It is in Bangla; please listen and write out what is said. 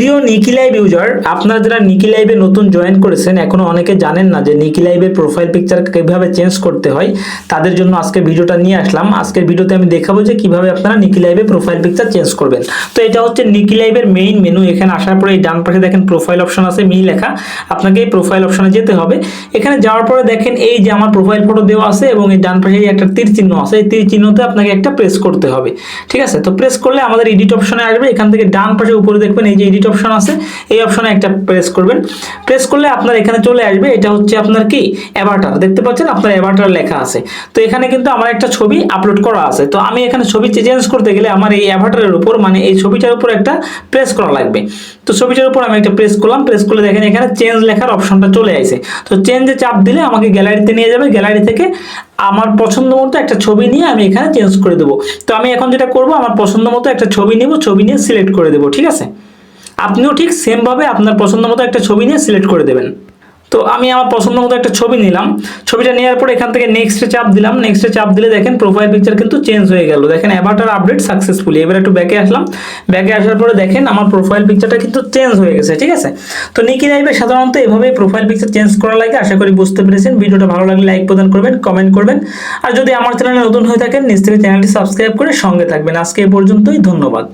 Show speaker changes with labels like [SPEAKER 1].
[SPEAKER 1] প্রিয় নিকি লাইভ ইউজার আপনারা যারা নিকি লাইভে নতুন জয়েন করেছেন, এখনও অনেকে জানেন না যে নিকি লাইভের প্রোফাইল পিকচার কীভাবে চেঞ্জ করতে হয়, তাদের জন্য আজকের ভিডিওটা নিয়ে আসলাম। আজকের ভিডিওতে আমি দেখাবো যে কীভাবে আপনারা নিকি লাইভে প্রোফাইল পিকচার চেঞ্জ করবেন। তো এটা হচ্ছে নিকি লাইভের মেইন মেনু এখানে আসার পরে এই ডান পাশে দেখেন প্রোফাইল অপশন আছে মি লেখা। আপনাকে এই প্রোফাইল অপশনে যেতে হবে। এখানে যাওয়ার পরে দেখেন এই যে আমার প্রোফাইল ফটো দেওয়া আছে এবং এই ডান পাশে একটা তীর চিহ্ন আছে, এই তীর চিহ্নতে আপনাকে একটা প্রেস করতে হবে। ঠিক আছে? তো প্রেস করলে আমাদের এডিট অপশনে আসবে। এখান থেকে ডান পাশে উপরে দেখবেন এই যে এডিট অপশন আছে, এই অপশনে একটা প্রেস করবেন। প্রেস করলে আপনার এখানে চলে আসবে, এটা হচ্ছে আপনার কি? অ্যাভাটার দেখতে পাচ্ছেন? আপনার অ্যাভাটার লেখা আছে। তো এখানে কিন্তু আমার একটা ছবি আপলোড করা আছে। তো আমি এখানে ছবি চেঞ্জ করতে গেলে আমার এই অ্যাভাটারের উপর মানে এই ছবিটার উপর একটা প্রেস করা লাগবে। তো ছবিটার উপর আমি একটা প্রেস করলাম। প্রেস করলে দেখেন এখানে চেঞ্জ লেখার অপশনটা চলে আসে। তো চেঞ্জে চাপ দিলে আমাকে গ্যালারিতে নিয়ে যাবে। গ্যালারি থেকে আমার পছন্দ মতো একটা ছবি নিয়ে আমি এখানে চেঞ্জ করে দেবো। তো আমি এখন যেটা করব, আমার পছন্দ মতো একটা ছবি নিব। ছবি নিয়ে সিলেক্ট করে দেবো। ঠিক আছে? আপনিও ঠিক সেমভাবে আপনার পছন্দ মতো একটা ছবি নিয়ে সিলেক্ট করে দেবেন। তো আমি আমার পছন্দ মতো একটা ছবি নিলাম। ছবিটা নেওয়ার পর এখান থেকে নেক্সটে চাপ দিলাম। নেক্সটে চাপ দিলে দেখেন প্রোফাইল পিকচার কিন্তু চেঞ্জ হয়ে গেল। দেখেন অ্যাভাটার আপডেট সাকসেসফুলি এবার একটু ব্যাকে আসলাম। ব্যাকে আসার পরে দেখেন আমার প্রোফাইল পিকচারটা কিন্তু চেঞ্জ হয়ে গেছে, ঠিক আছে? তো নিকি লাইভে সাধারণত এভাবে প্রোফাইল পিকচার চেঞ্জ করা লাগে। আশা করি বুঝতে পেরেছেন। ভিডিওটা ভালো লাগলে লাইক প্রদান করবেন কমেন্ট করবেন। আর যদি আমার চ্যানেলে নতুন হয়ে থাকেন থেকে চ্যানেলটি সাবস্ক্রাইব করে সঙ্গে থাকবেন। আজকে এ পর্যন্তই। ধন্যবাদ।